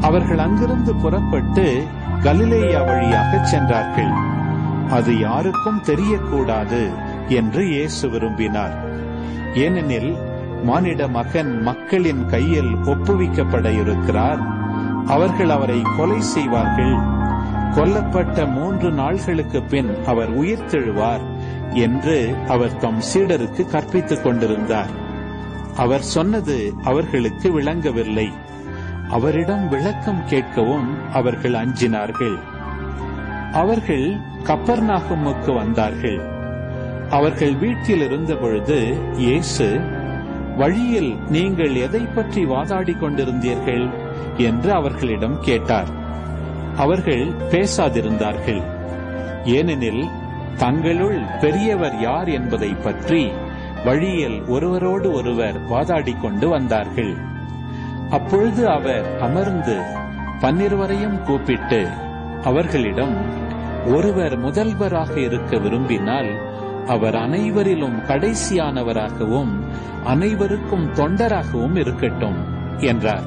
அவர்கள் அங்கிருந்து புறப்பட்டு கலிலேயா வழியாக சென்றார்கள். அது யாருக்கும் தெரியக்கூடாது என்று இயேசு விரும்பினார். ஏனெனில் மானிட மகன் மக்களின் கையில் ஒப்புவிக்கப்பட இருக்கிறார். அவர்கள் அவரை கொலை செய்வார்கள். கொல்லப்பட்ட மூன்று நாள்களுக்கு பின் அவர் உயிர்த்தெழுவார் என்று அவர் தம் சீடருக்கு கற்பித்துக் கொண்டிருந்தார். அவர் சொன்னது அவர்களுக்கு விளங்கவில்லை. அவரிடம் விளக்கம் கேட்கவும் அவர்கள் அஞ்சினார்கள். அவர்கள் கப்பர்நாகுமுக்கு வந்தார்கள். அவர்கள் வீட்டில் இருந்த பொழுது இயேசு வழியில் நீங்கள் எதை பற்றி வாதாடி கொண்டிருந்தீர்கள்? என்று அவர்களிடம் கேட்டார். அவர்கள் பேசாதிருந்தார்கள். ஏனெனில் தங்களுள் பெரியவர் யார் என்பதை பற்றி வழியில் ஒருவரோடு ஒருவர் வாதாடி கொண்டு வந்தார்கள். அப்பொழுது அவர் அமர்ந்து பன்னிருவரையும் கூப்பிட்டு அவர்களிடம் ஒருவர் முதல்வராக இருக்க விரும்பினால் அவர் அனைவரிலும் கடைசியானவராகவும் அனைவருக்கும் தொண்டராகவும் இருக்கட்டும் என்றார்.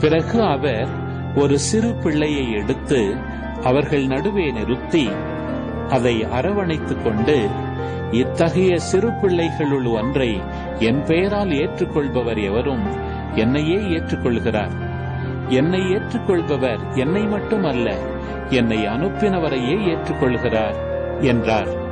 பிறகு அவர் ஒரு சிறு பிள்ளையை எடுத்து அவர்கள் நடுவே நிறுத்தி அதை அரவணைத்துக் கொண்டு இத்தகைய சிறு பிள்ளைகளுள் ஒன்றை என் பெயரால் ஏற்றுக்கொள்பவர் எவரும் என்னையே ஏற்றுக்கொள்கிறார். என்னை ஏற்றுக்கொள்பவர் என்னை மட்டும் அல்ல என்னை அனுப்பினவரையே ஏற்றுக்கொள்கிறார் என்றார்.